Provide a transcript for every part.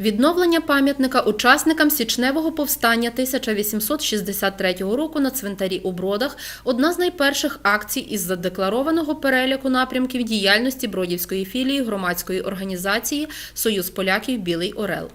Відновлення пам'ятника учасникам січневого повстання 1863 року на цвинтарі у Бродах одна з найперших акцій із задекларованого переліку напрямків діяльності Бродівської філії громадської організації Союз поляків Білий Орел.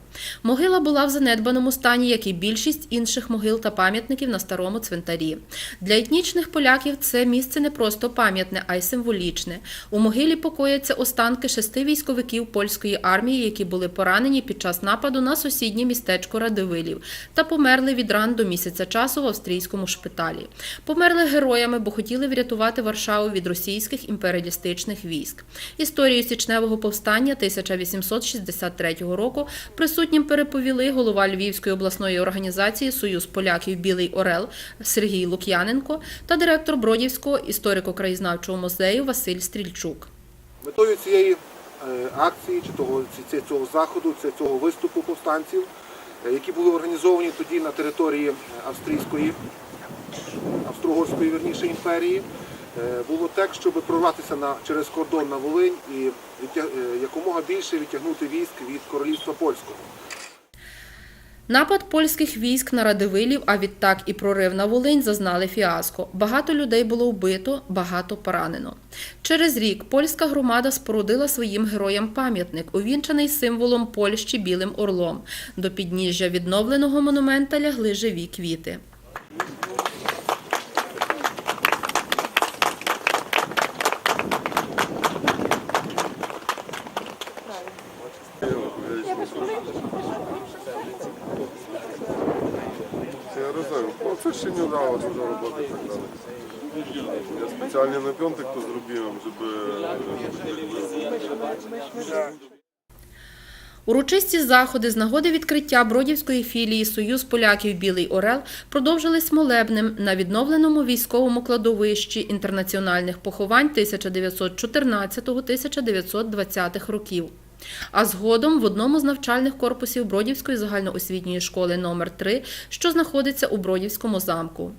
Могила була в занедбаному стані, як і більшість інших могил та пам'ятників на старому цвинтарі. Для етнічних поляків це місце не просто пам'ятне, а й символічне. У могилі покояться останки шести військовиків польської армії, які були поранені під час нападу на сусіднє містечко Радивилів та померли від ран до місяця часу в австрійському шпиталі. Померли героями, бо хотіли врятувати Варшаву від російських імперіалістичних військ. Історію січневого повстання 1863 року присутнім переповіли голова Львівської обласної організації Союз поляків Білий Орел Сергій Лук'яненко та директор Бродівського історико-краєзнавчого музею Василь Стрільчук. Метою цієї акції чи того, цього заходу, цього виступу повстанців, е, які були організовані тоді на території е, австрійської, австро-угорської верніше імперії, е, було так, щоб прорватися на, через кордон на Волинь і е, якомога більше відтягнути військ від королівства польського. Напад польських військ на Радивилів, а відтак і прорив на Волинь зазнали фіаско. Багато людей було вбито, багато поранено. Через рік польська громада спорудила своїм героям пам'ятник, увінчаний символом Польщі білим орлом. До підніжжя відновленого монумента лягли живі квіти. Я ще не дало дуже роботи так далі. Я спеціально на п'ятик то зробив, щоб Урочисті заходи з нагоди відкриття Бродівської філії Союз поляків Білий Орел продовжились молебнем на відновленому військовому кладовищі інтернаціональних поховань 1914-1920 років. А згодом в одному з навчальних корпусів Бродівської загальноосвітньої школи номер 3 що знаходиться у Бродівському замку.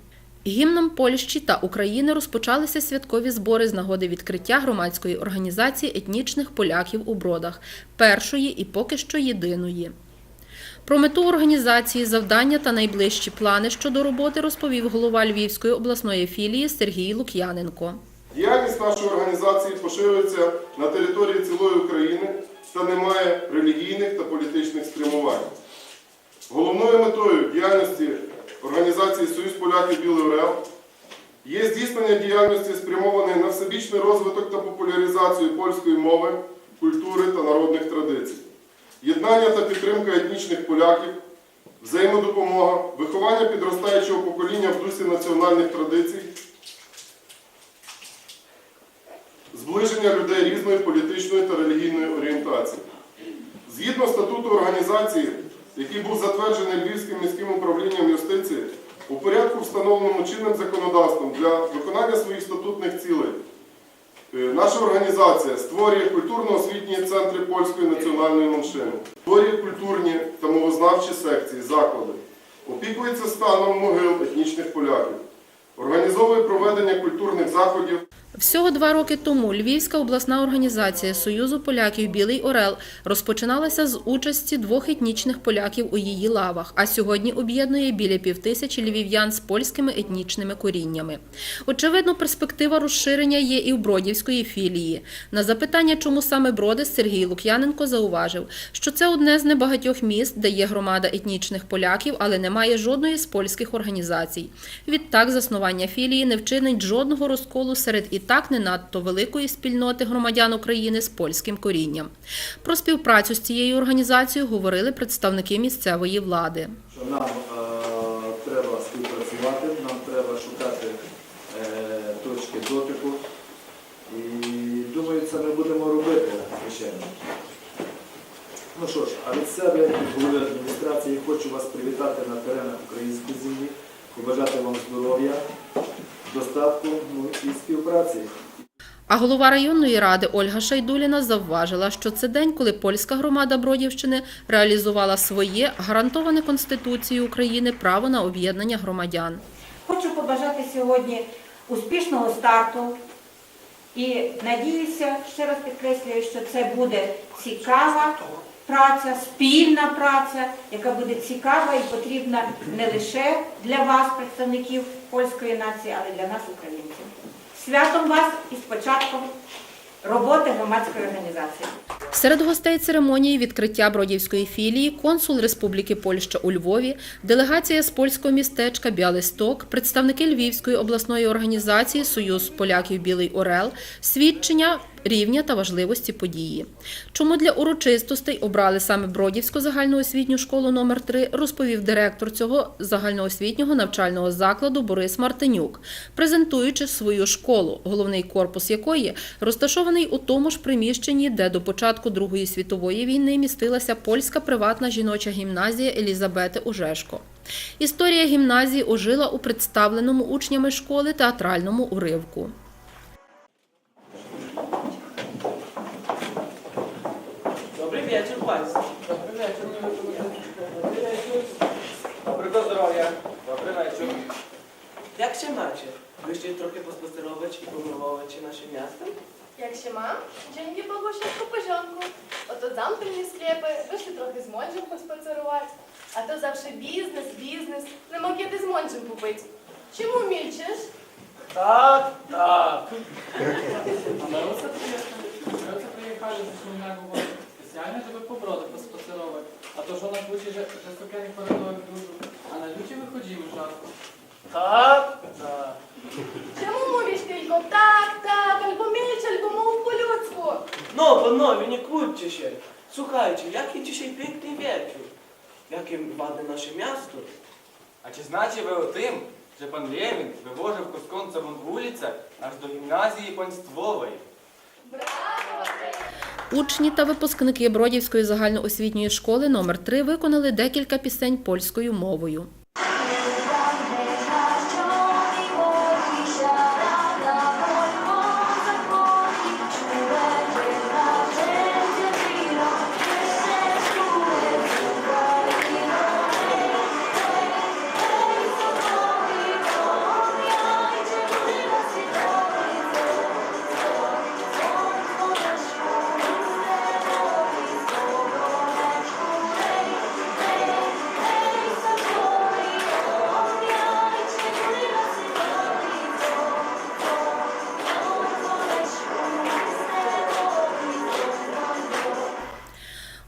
Гімном Польщі та України розпочалися святкові збори з нагоди відкриття громадської організації етнічних поляків у Бродах, першої і поки що єдиної. Про мету організації, завдання та найближчі плани щодо роботи розповів голова Львівської обласної філії Сергій Лук'яненко. Діяльність нашої організації поширюється на території цілої України та не має релігійних та політичних спрямувань. Головною метою діяльності організації Союз поляків Білий Орел є здійснення діяльності, спрямованої на всебічний розвиток та популяризацію польської мови, культури та народних традицій, єднання та підтримка етнічних поляків, взаємодопомога, виховання підростаючого покоління в дусі національних традицій, зближення людей різної політичної та релігійної орієнтації. Згідно статуту організації, який був затверджений Львівським міським управлінням юстиції, у порядку, встановленому чинним законодавством для виконання своїх статутних цілей, е, наша організація створює культурно-освітні центри польської національної меншини, створює культурні та мовознавчі секції, заклади, опікується станом могил етнічних поляків, організовує проведення культурних заходів. Всього два роки тому Львівська обласна організація Союзу поляків Білий Орел розпочиналася з участі двох етнічних поляків у її лавах, а сьогодні об'єднує біля півтисячі львів'ян з польськими етнічними коріннями. Очевидно, перспектива розширення є і в Бродівської філії. На запитання, чому саме Бродис, Сергій Лук'яненко зауважив, що це одне з небагатьох міст, де є громада етнічних поляків, але немає жодної з польських організацій. Відтак, заснування філії не вчинить жодного розколу серед і так не надто великої спільноти громадян України з польським корінням. Про співпрацю з цією організацією говорили представники місцевої влади. нам е, треба співпрацювати, нам треба шукати е, точки дотику. І думаю, це ми будемо робити, звичайно. Ну що ж, а від себе, від голови адміністрації, хочу вас привітати на теренах української землі, побажати вам здоров'я, достатку ну, і співпраці. А голова районної ради Ольга Шайдуліна завважила, що це день, коли польська громада Бродівщини реалізувала своє гарантоване Конституцією України право на об'єднання громадян. Хочу побажати сьогодні успішного старту і надіюся, ще раз підкреслюю, що це буде цікава праця, спільна праця, яка буде цікава і потрібна не лише для вас, представників польської нації, але для нас, українців. Святом вас і з початком роботи громадської організації. Серед гостей церемонії відкриття Бродівської філії консул Республіки Польща у Львові, делегація з польського містечка Бялисток, представники Львівської обласної організації Союз поляків Білий Орел, свідчення рівня та важливості події. Чому для урочистостей обрали саме Бродівську загальноосвітню школу номер 3 розповів директор цього загальноосвітнього навчального закладу Борис Мартинюк, презентуючи свою школу, головний корпус якої розташований у тому ж приміщенні, де до початку Другої світової війни містилася польська приватна жіноча гімназія Елізабети Ужешко. Історія гімназії ожила у представленому учнями школи театральному уривку. Dobry wieczór Państwu. Dobry wieczór. Dobry wieczór. Dobrego zdrowia. Dobry wieczór. Jak się macie? Byście trochę pospacerować i pomalować się naszym miastem? Jak się ma? Dzięki Bogu wszystko w porządku. Oto zamknęli sklepy, wyszli trochę z mążem pospacerować. A to zawsze biznes, biznes. Nie mogę kiedy z mążem pobyć. Czemu milczysz? Tak, tak. A my оце приїхали. Ми оце приїхали з Суміна спеціально, щоб по броду поспацерувати. А то що на cukierek poratował dużo, a na ludzie wychodzimy rzadko. Tak, tak. Czemu mówisz tylko tak, tak, albo milcz, albo mów po ludzku? No, panowie, nie kłóćcie się. Słuchajcie, jaki dzisiaj piękny wieczór. Jakie ładne nasze miasto. А чи знаєте ви о тим, що пан Лєвін вивожив косконцеву вулиця аж до гімназії панствової? Brawo! Учні та випускники Бродівської загальноосвітньої школи номер 3 виконали декілька пісень польською мовою.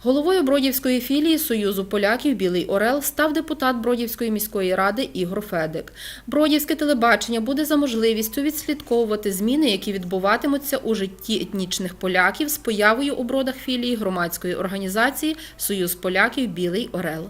Головою Бродівської філії Союзу поляків Білий Орел став депутат Бродівської міської ради Ігор Федик. Бродівське телебачення буде за можливістю відслідковувати зміни, які відбуватимуться у житті етнічних поляків з появою у бродах філії громадської організації Союз поляків Білий Орел.